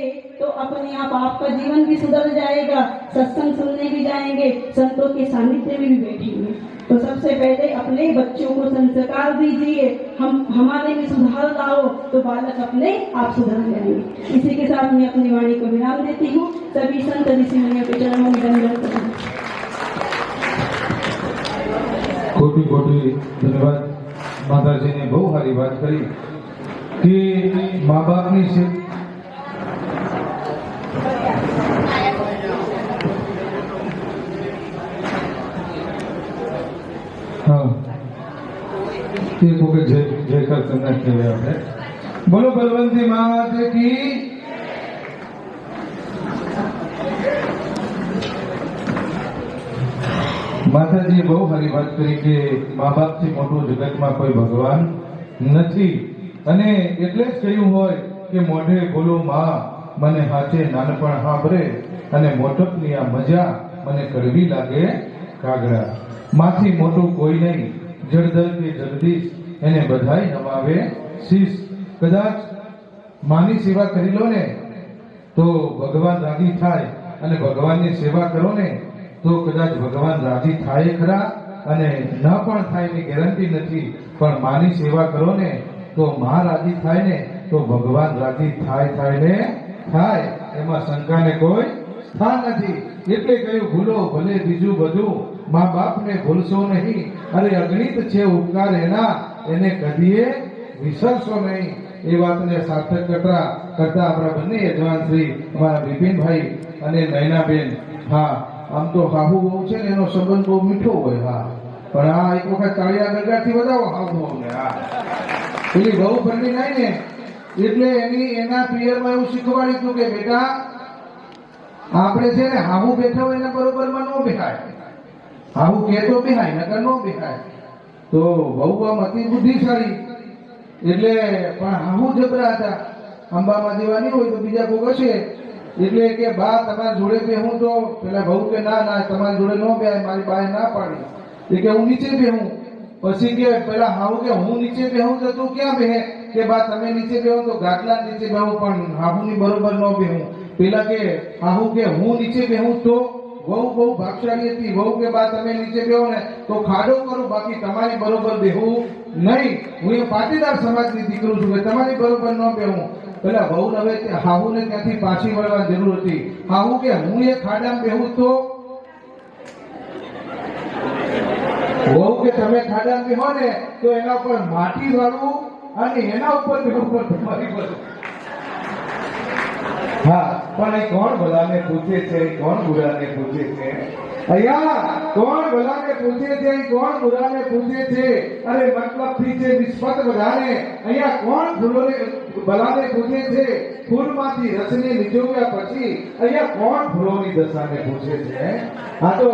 करेंगे तो अपने आप आपका जीवन भी सुधर जाएगा, सत्संग सुनने भी जाएँगे, संतों के सानिध्य में भी बैठेंगे। तो सबसे पहले अपने बच्चों को संस्कार दीजिए, हम, हमारे में सुधार लाओ तो बालक अपने आप सुधर जाएँगे। इसी के साथ मैं अपनी वाणी को विराम देती हूँ। सभी संत ऋषि मुनियों के चरणों में दंड कोटि कोटि धन्यवाद। माता जी ने बहुत सारी बात करी कि माँ बाप ने सिर्फ़ એક કે જય જયકાર તમને કહેવાય આપણે. બોલો બલવંતી માત કી? માતાજીએ બહુ સારી વાત કરી કે મા બાપથી મોટું જગતમાં કોઈ ભગવાન નથી. અને એટલે જ કહ્યું હોય કે મોઢે બોલું, માં, મને હાથે નાનપણ સાંભળે અને મોટપની આ મજા મને કરવી લાગે કાગડા. માથી મોટું કોઈ નહીં. જળદર કે જગદીશ એને બધાય નમાવે શીશ. કદાચ માની સેવા કરી લો ને, તો ભગવાન રાજી થાય અને ભગવાનની સેવા કરો ને, તો કદાચ ભગવાન રાજી થાય ખરા અને ન પણ થાય એની ગેરંટી નથી. પણ માની સેવા કરો ને, તો મા રાજી થાય ને, તો ભગવાન રાજી થાય થાય ને થાય. એમાં શંકાને કોઈ સ્થાન નથી. એટલે કહ્યું, ભૂલો, ભલે બીજું બધું, મા બાપને ભૂલશો નહીં. અરે અગણિત છે ઉપકાર એના. એને કદીએ વિસરશો નહીં. એ વાતને સાર્થક કરતા કરતા આપણા બંને યજમાન શ્રી અમારા બિપિનભાઈ અને નયનાબેન. હા, આમ તો હાહુ બહુ છે ને, એનો સંબંધ બહુ મીઠો હોય, હા. પણ આ એક વખત કાળિયા ગરગાથી વધાવો હાહુ બહુને હા. પેલી બહુ ફરવી નાય ને, એટલે એની એના પિયરમાં એવું શીખવાડ્યું હતું કે, બેટા, આપણે છે ને હાહુ બેઠા હોય એના બરોબરમાં ન બેહાય. હાહુ કહેતો બેહાય, નકર ન બેહાય. તો બહુ આમ અતિ બુદ્ધિશાળી. એટલે પણ હાહુ જબરા હતા. અંબામાં દેવાની હોય તો બીજા કોઈ હશે. એટલે કે બા, તમારા જોડે બેહું તો પેલા બહુ કે ના ના, તમારી જોડે ન બે મારી બાએ ના પાડી. એ કે હું નીચે બેહું. પછી કે પેલા હાહુ કે હું નીચે બેહું તો તું ક્યાં બે કે બા, તમે નીચે બેહો તો ગાટલા નીચે બેહું, પણ હાહુની બરોબર ન બેહું. પેલા કે હાહુ કે હું નીચે બેહું તો બહુ બહુ ભાગશાળી હતી, વહુ કે બા, તમે નીચે બેહો ને, તો ખાડો કરું, બાકી તમારી બરોબર બેહું નહીં. હું એ પાટીદાર સમાજની દીકરો છું કે તમારી બરોબર ન બેહું. પેલા વહુ હવે હાહુને ત્યાંથી પાછી વળવા જરૂર હતી. હાહુ કે, હું એ ખાડામાં બેહું તો? બહુ કે, તમે ખાડામાં બેહો ને, તો એના ઉપર માટી વાળું અને એના ઉપર બેહું પર તમારી પર હા, પણ એ કોણ ભલાને પૂછે છે? કોણ બુરાને પૂછે છે? અહીંયા કોણ ભલાને પૂછે છે? કોણ બુરાને પૂછે છે? અરે મતલબથી છે નિસ્બત બધાને. અહીંયા કોણ ફૂલોને, ભલાને પૂછે છે? ફૂલમાંથી રસને નીચોવ્યા પછી અહીંયા કોણ ફૂલોની દશાને પૂછે છે? હા તો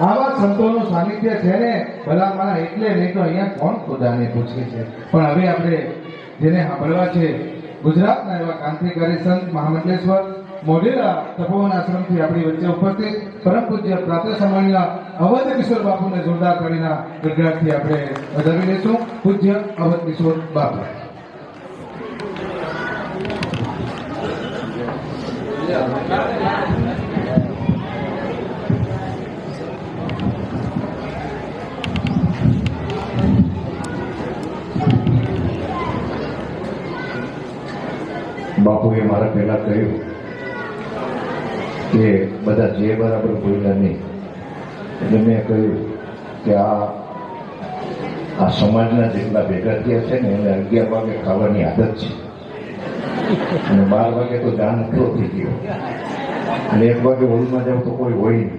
આવા સંતોનું સાનિધ્ય છે ને? ભલા મારા એટલે નહીં તો અહીંયા કોણ ખુદાને પૂછે છે? પણ હવે આપણે જેને સાંભળવા છે ગુજરાતના એવા ક્રાંતિકારી સંત, મહામંડલેશ્વર, મોઢેરા, તપોવન આશ્રમથી આપણી વચ્ચે ઉપસ્થિત પરમ પૂજ્ય પ્રાતઃ સમયના અવધ કિશોર બાપુને જોરદાર તાળીના ગડગડાટથી આપણે વધાવી લઈશું. પૂજ્ય અવધ કિશોર બાપુ. બાપુએ મારા પહેલા કહ્યું કે બધા જે બરાબર બોલ્યા નહીં. એટલે મેં કહ્યું કે આ આ સમાજના જેટલા ભેગા થયા છે ને એને અગિયાર વાગે ખાવાની આદત છે. અને બાર વાગે તો જાન ઉઠો થઈ ગયો. અને એક વાગે હોલમાં જાવ તો કોઈ હોય નહીં.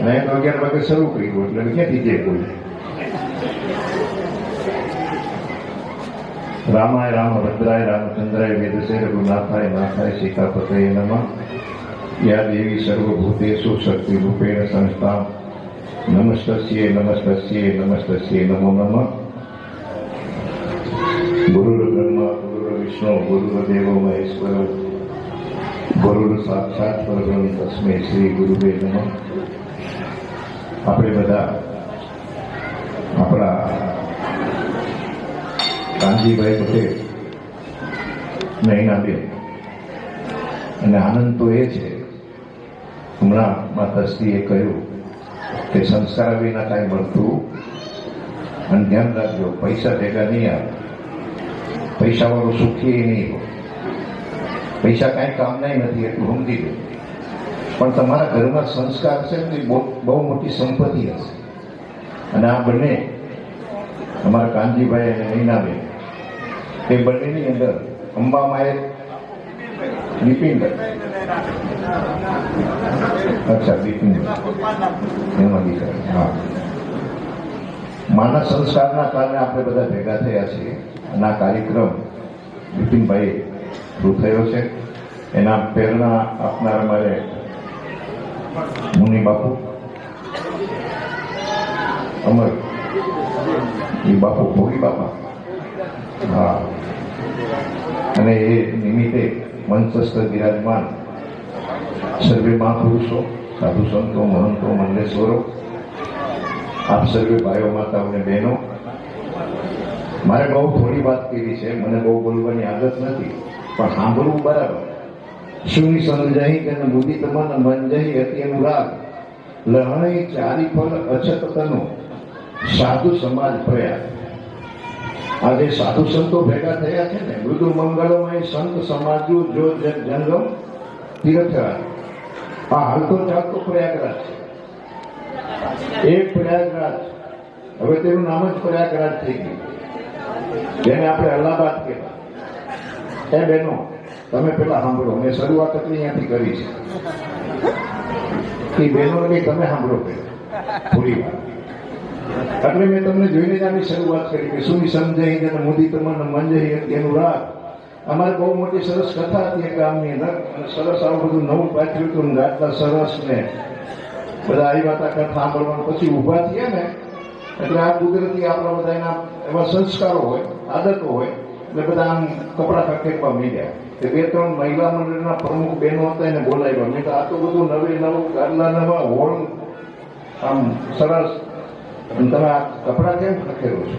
અને એક અગિયાર વાગે શરૂ કર્યું, એટલે ક્યાંથી જે કોઈ રામાય રામભદ્રાય રામચંદ્રાય વેદસે રઘુનાથાય નાથાય સીતાપતય નમઃ. યા દેવી સર્વભૂતેષુ શક્તિ રૂપેણ સંસ્થા. નમસ્તસ્યે નમસ્તસ્યે નમસ્તસ્યે નમો નમઃ. ગુરુર્બ્રહ્મ, ગુરુર્વિષ્ણુ ગુરુર વિષ્ણુ ગુરુર મહેશ્વર. ગુરુર સાક્ષાત પરબ્રહ્મ તસ્મે શ્રી ગુરુદેવ નમઃ. આપણે બધા, આપણા કાનજીભાઈ પટેલ નૈનાબેન અને આનંદ તો એ છે હમણાં માતાશ્રીએ કહ્યું કે સંસ્કાર વિના કાંઈ મળતું અને ધ્યાન રાખજો પૈસા ભેગા નહીં આવે પૈસાવાળો સુખી નહીં હોય પૈસા કાંઈ કામના નથી એટલું સમજી લો પણ તમારા ઘરમાં સંસ્કાર છે એ બહુ બહુ મોટી સંપત્તિ હશે અને આ બંને અમારા કાનજીભાઈ અને નૈનાબેન એ બંનેની અંદર અંબામાએ બિપિનભાઈ અચ્છા બિપિનભાઈ એમાં દીકરા હા માનવ સંસ્કારના કારણે આપણે બધા ભેગા થયા છીએ અને આ કાર્યક્રમ બિપિનભાઈ શરૂ થયો છે એના પ્રેરણા આપનાર અમારે મુનિ બાપુ અમર એ બાપુ ભોગી બાપા હા અને એ નિમિત્તે મંચસ્થ બિરાજમાન સર્વે મહાપુરુષો સાધુ સંતો, મહંતો મંડેશ્વરો આપ સર્વે ભાઈઓ, માતાઓ અને બહેનો, મારે બહુ થોડી વાત કરી છે, મને બહુ બોલવાની આદત નથી, પણ સાંભળવું બરાબર. શિવની સમજાઈ કે બુદ્ધિ તમારા મન જઈ હતી એનું રાગ લહણી ચારી ફળ અછત તનો, સાધુ સમાજ પ્રયાસ આજે સાધુ સંતો ભેગા થયા છે ને, મૃદુ મંગળમય સંત સમાજુ જો જગ જંગમ તીર્થરાજ આ હાલતો ચાલતો પ્રયાગરાજ છે. એ પ્રયાગરાજ, હવે તેનું નામ જ પ્રયાગરાજ થઈ ગયું. જેને આપણે અલ્હાબાદ કહેતા એ બહેનો તમે પેલા સાંભળો, મેં શરૂઆત એટલી અહીંયાથી કરી છે. એ બહેનો તમે સાંભળો પેલા. થોડી વાર. એટલે મેં તમને જોઈને જ આની શરૂઆત કરી કે શું સમજાઈ અને મોદી તમને મંજરી એનું રાગ. અમારે બહુ મોટી સરસ કથા હતી એક ગામની અંદર, અને સરસ આવું બધું નવું પાથર્યું હતું ને ગાતા સરસ ને બધા આવ્યા હતા કથા સાંભળવાનું પછી ઊભા થયા ને, એટલે આ કુદરતી આપણા બધા એના એવા સંસ્કારો હોય, આદતો હોય, એટલે બધા આમ કપડાં ખકેપવા મીડ્યા. તે બે ત્રણ મહિલા મંડળના પ્રમુખ બહેનો હતા એને બોલાવ્યા. મેં તો આ તો બધું નવે નવું, ગાદલા નવા, હોળ, આમ સરસ અને તમે આ કપડા કેમ ખખેરો છો?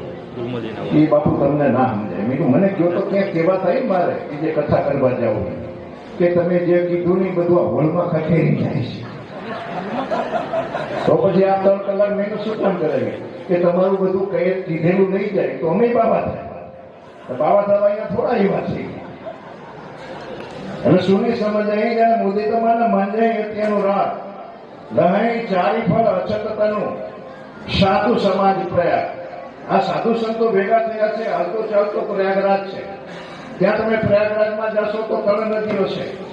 એ બાપુ તમને ના સમજાય. મેં મને કહો તો ક્યાંક કહેવા થાય મારે, કે જે કથા કરવા જાવ કે તમે જે કીધું ને બધું આ હોલમાં ખખેરી જાય છે. તો પછી આ ત્રણ કલાક મેં શું કામ કરાવી કે તમારું બધું કઈ કીધેલું નહીં જાય, તો અમે બાબા થાય. બાબા સાહેબ અહીંયા થોડા એવા છે. અને સુની સમજ અહીં મોદી તમારા માંજાઈ અત્યારનું રાત. લહાઈ ચારી ફળ અછતતાનું. સાધુ સમાજ પ્રયાગ. આ સાધુ સંતો ભેગા થયા છે, હાલતો ચાલતો પ્રયાગરાજ છે. ત્યાં તમે પ્રયાગરાજમાં જશો તો ત્રણ નદીઓ છે.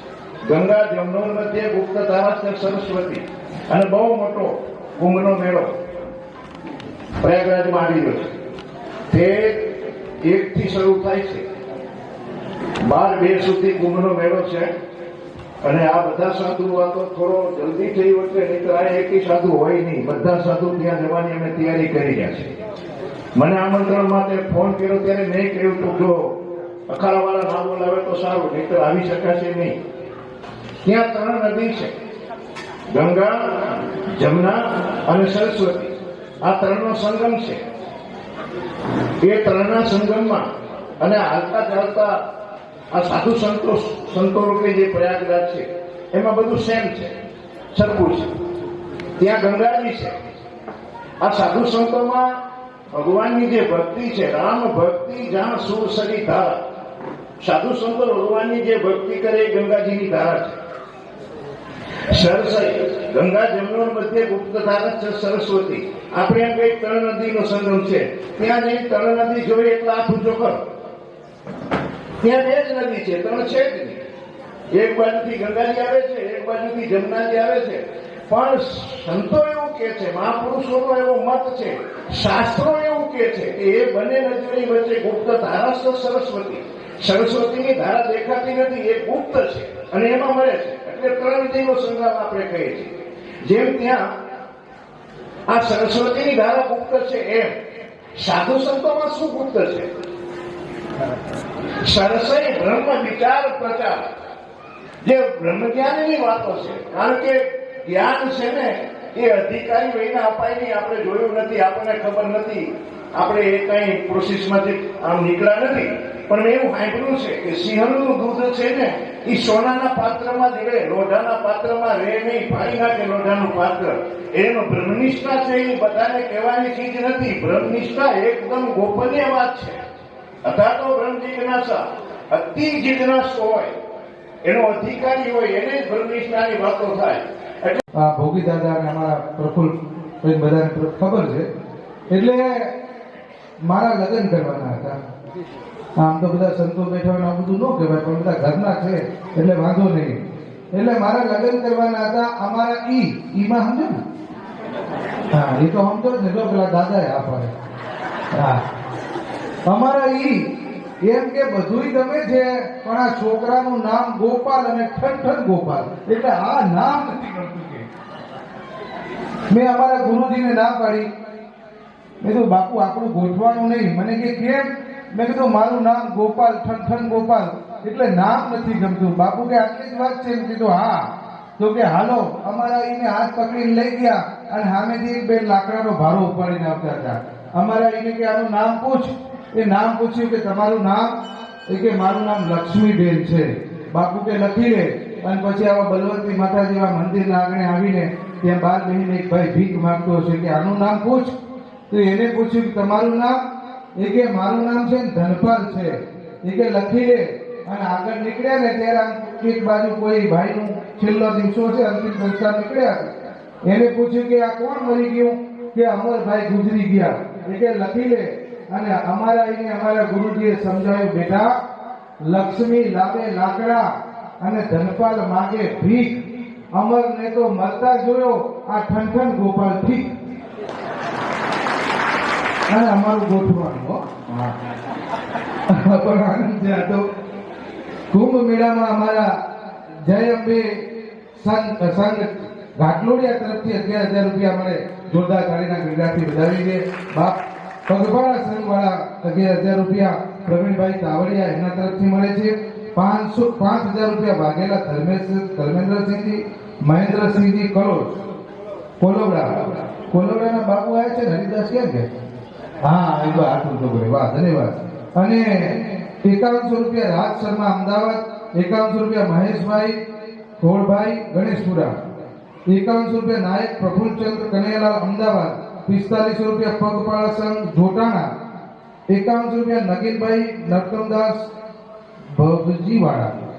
ગંગા જમનોર મધ્ય ગુપ્ત ધારા છે સરસ્વતી. અને બહુ મોટો કુંભનો મેળો પ્રયાગરાજમાં આવી ગયો છે. તે એક થી શરૂ થાય છે. બાર બે સુધી કુંભનો મેળો છે. અને આ બધા સાધુઓ આ તો થોડો જલ્દી થઈ વચ્ચે નહીં આ એકી સાધુ હોય નહીં. બધા સાધુ ત્યાં જવાની અમે તૈયારી કરી રહ્યા છે મને આમંત્રણ માટે ફોન કર્યો ત્યારે મેં કહ્યું તું જો, અખાડાવાળા ના બોલાવે તો સારું નહીં તો આવી શકાશે નહીં. ત્યાં ત્રણ નદી છે. ગંગા, જમના અને સરસ્વતી. આ ત્રણનો સંગમ છે. એ ત્રણના સંગમમાં અને હાલતા ચાલતા આ સાધુ સંતો સંતો રૂપે જે પ્રયાગરાજ છે, એમાં બધું સેમ છે, સરખું છે. ત્યાં ગંગાજી છે. આ સાધુ સંતોમાં ભગવાનની જે ભક્તિ છે, રામ ભક્તિ જાણ સુરસરી ધારા. સાધુ સંતો ભગવાનની જે ભક્તિ કરે એ ગંગાજીની ધારા છે. સરસઈ, ગંગા જમનો મધ્ય ગુપ્ત ધારા છે સરસ્વતી. આપણે એમ કઈ ત્રણ નદીનો સંગમ છે. ત્યાં જઈ ત્રણ નદી જોઈએ એટલે આ પૂજો કરો. ત્યાં બે જ નદી છે, ત્રણ છે જ નહીં. એક બાજુથી ગંગાજી આવે છે, એક બાજુથી જમનાજી આવે છે. પણ સંતો એવું કે છે, મહાપુરુષોનો એવો મત છે, શાસ્ત્રો એવું કે છે કે એ બંને નદીઓની વચ્ચે ગુપ્ત ધારા સરસ્વતી. સરસ્વતીની ધારા દેખાતી નથી, એ ગુપ્ત છે અને એમાં મળે છે. એટલે ત્રણ નદીનો સંગ્રામ આપણે કહીએ છીએ. જેમ ત્યાં આ સરસ્વતીની ધારા ગુપ્ત છે એમ, સાધુ સંતોમાં શું ગુપ્ત છે? સરસઈ બ્રહ્મ વિચાર પ્રચાર. જે બ્રહ્મ જ્ઞાનની વાતો છે, કારણ કે જ્ઞાન છે ને, એ અધિકારી વહીને અપાય નહીં, આપણે જોયું નથી, આપણને ખબર નથી. આપણે એ કઈ પ્રોસેસમાંથી આમ નીકળ્યા નથી. પણ એવું સાંભળ્યું છે કે સિંહનું દૂધ છે ને, એ સોનાના પાત્રમાં જ લોઢાના પાત્રમાં રહે નહીં, પાણી નાખે લોઢાનું પાત્ર. એનો બ્રહ્મનિષ્ઠા છે એ બધાને કહેવાની ચીજ નથી. બ્રહ્મનિષ્ઠા એકદમ ગોપનીય વાત છે. અથવા તો બ્રહ્મ જિજ્ઞાસા અતિ જિજ્ઞાસ હોય. એનો અધિકારી હોય, એને જ બ્રહ્મનિષ્ઠાની વાતો થાય. એટલે આ ભોગી દાદા અને અમારા પ્રફુલ્લ બધાને ખબર છે. એટલે મારા લગ્ન કરવાના હતા. આમ તો બધા સંતો બેઠા બધું ન કહેવાય, પણ બધા ઘરના છે, એટલે વાંધો નહીં. એટલે મારા લગ્ન કરવાના હતા અમારા ઈ, ઈમાં સમજો ને? હા, એ તો સમજો ને, જો પેલા દાદા આ પડે. હા. અમારા ઈ, એમ કે બધુંય ગમે છે, પણ આ છોકરાનું નામ ગોપાલ અને ઠન ગોપાલ. એટલે આ નામ નથી ગમતું કે. મેં અમારા ગુરુજીને ના પાડી. મેં કીધું, બાપુ, આપણું ગોઠવાનું નહીં. મને કે, કેમ? મેં કીધું, મારું નામ ગોપાલ, ઠન ગોપાલ. એટલે નામ નથી ગમતું. બાપુ કે, આટલી જ વાત છે? એમ કીધું, હા. તો કે, હાલો. અમારા એને હાથ પકડીને લઈ ગયા અને સામેથી એક બે લાકડાનો ભારો ઉપાડીને આવતા હતા. અમારા એને કે આનું નામ પૂછ. એ નામ પૂછ્યું કે તમારું નામ? એ કે મારું નામ લક્ષ્મીબેન છે. બાપુ કે લખી લે. અને પછી આવા બલવંતી માતા જેવા મંદિરના આંગણે આવીને ત્યાં બાર બહેન એક ભાઈ ભીખ માંગતો હશે કે આનું નામ પૂછ. તો એને પૂછ્યું કે તમારું નામ? એ કે મારું નામ છે ધનપાલ છે. એ કે લખી લે. અને આગળ નીકળ્યા ને ત્યારે એક બાજુ કોઈ ભાઈનું છેલ્લો દિવસો છે, અંતિમ સંસ્કાર નીકળ્યા. એને પૂછ્યું કે આ કોણ મરી ગયું? કે અમરભાઈ ગુજરી ગયા. એ કે લખી લે. અને અમારા એને અમારા ગુરુજીએ સમજાવ્યું બેટા લક્ષ્મી લાવે લાકડા અને ધનપાલ માગે ભીખ. અમરને તો મરતા જોયો આ ઠનઠન ગોપાલ ઠીક. અને અમારું ગોઠવાનું પણ આનંદ છે તો. કુંભ મેળામાં અમારા જય અંબે સંઘ સંઘ ઘાટલોડિયા તરફથી અગિયાર હજાર રૂપિયા મળે. જોરદાર તાળીના ગીરડાથી વધાવી દે બાપ પગપાળા સંઘ વાળા અગિયાર હજાર રૂપિયા પ્રવીણભાઈ તાવડિયા એના તરફથી મળે છે. પાંચસો પાંચ હજાર રૂપિયા વાઘેલા ધર્મેશ ધર્મેન્દ્રસિંહજી, મહેન્દ્રસિંહજી કલોજ કોલોબરા. કોલોબડાના બાપુ આવ્યા છે હરિદાસ કેમ કે? હા, એ તો આટલું તો ભાઈ વાહ, ધન્યવાદ. અને એકાવનસો રૂપિયા રાજ શર્મા અમદાવાદ, એકાવનસો રૂપિયા મહેશભાઈ, ધોળભાઈ ગણેશપુરા. એકાવનસો રૂપિયા નાયક પ્રફુલ્લચંદ્ર કનૈયાલાલ, અમદાવાદ. પિસ્તાલીસો રૂપિયા પગપાળા સંઘ, જોટાણા. એકાવનસો રૂપિયા નગીનભાઈ નરતમદાસ ભવજીવાળા.